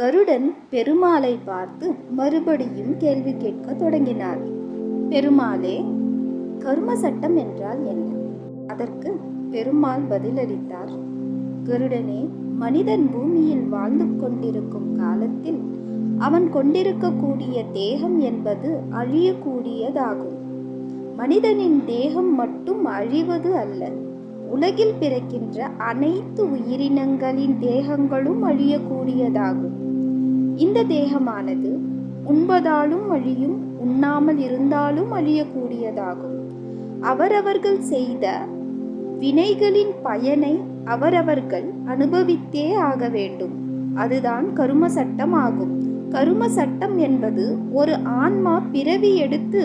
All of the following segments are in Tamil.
கருடன் பெருமாளை பார்த்து மறுபடியும் கேள்வி கேட்கத் தொடங்கினார். பெருமாளே கர்ம சட்டம் என்றால் என்ன? அதற்கு பெருமாள் பதிலளித்தார். கருடனே மனிதன் பூமியில் வாழ்ந்து கொண்டிருக்கும் காலத்தில் அவன் கொண்டிருக்கக்கூடிய தேகம் என்பது அழியக்கூடியதாகும். மனிதனின் தேகம் மட்டும் அழிவது அல்ல உலகில் பிறக்கின்ற அனைத்து உயிரினங்களின் தேகங்களும் அழியக்கூடியதாகும். இந்த தேகமானது உண்பதாலும் அழியும் உண்ணாமல் இருந்தாலும் அழியக்கூடியதாகும். அவரவர்கள் செய்த வினைகளின் பயனை அவரவர்கள் அனுபவித்தே ஆக வேண்டும். அதுதான் கரும சட்டம் ஆகும். கரும சட்டம் என்பது ஒரு ஆன்மா பிறவி எடுத்து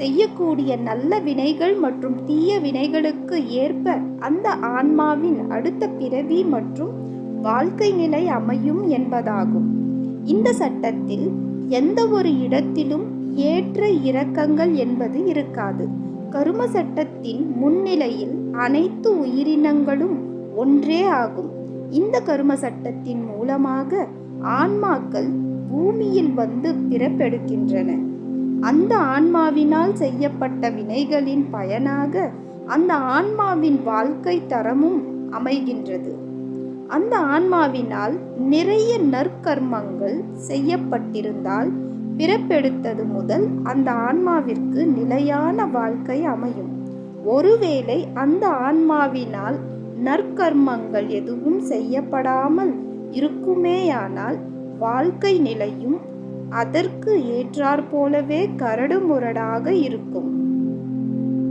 செய்யக்கூடிய நல்ல வினைகள் மற்றும் தீய வினைகளுக்கு ஏற்ப அந்த ஆன்மாவின் அடுத்த பிறவி மற்றும் வாழ்க்கை நிலை அமையும் என்பதாகும். இந்த சட்டத்தில் எந்த ஒரு இடத்திலும் ஏற்ற இறக்கங்கள் என்பது இருக்காது. கரும சட்டத்தின் முன்னிலையில் அனைத்து உயிரினங்களும் ஒன்றே ஆகும். இந்த கரும சட்டத்தின் மூலமாக ஆன்மாக்கள் பூமியில் வந்து பிறப்பெடுக்கின்றன. அந்த ஆன்மாவினால் செய்யப்பட்ட வினைகளின் பயனாக அந்த ஆன்மாவின் வாழ்க்கை தரமும் அமைகின்றது. அந்த ஆன்மாவினால் நிறைய நற்கர்மங்கள் செய்யப்பட்டிருந்தால் பிறப்பெடுத்தது முதல் அந்த ஆன்மாவிற்கு நிலையான வாழ்க்கை அமையும். ஒருவேளை அந்த ஆன்மாவினால் நற்கர்மங்கள் எதுவும் செய்யப்படாமல் இருக்குமேயானால் வாழ்க்கை நிலையும் அதற்கு ஏற்றாற்போலவே கரடுமுரடாக கரடு முரடாக இருக்கும்.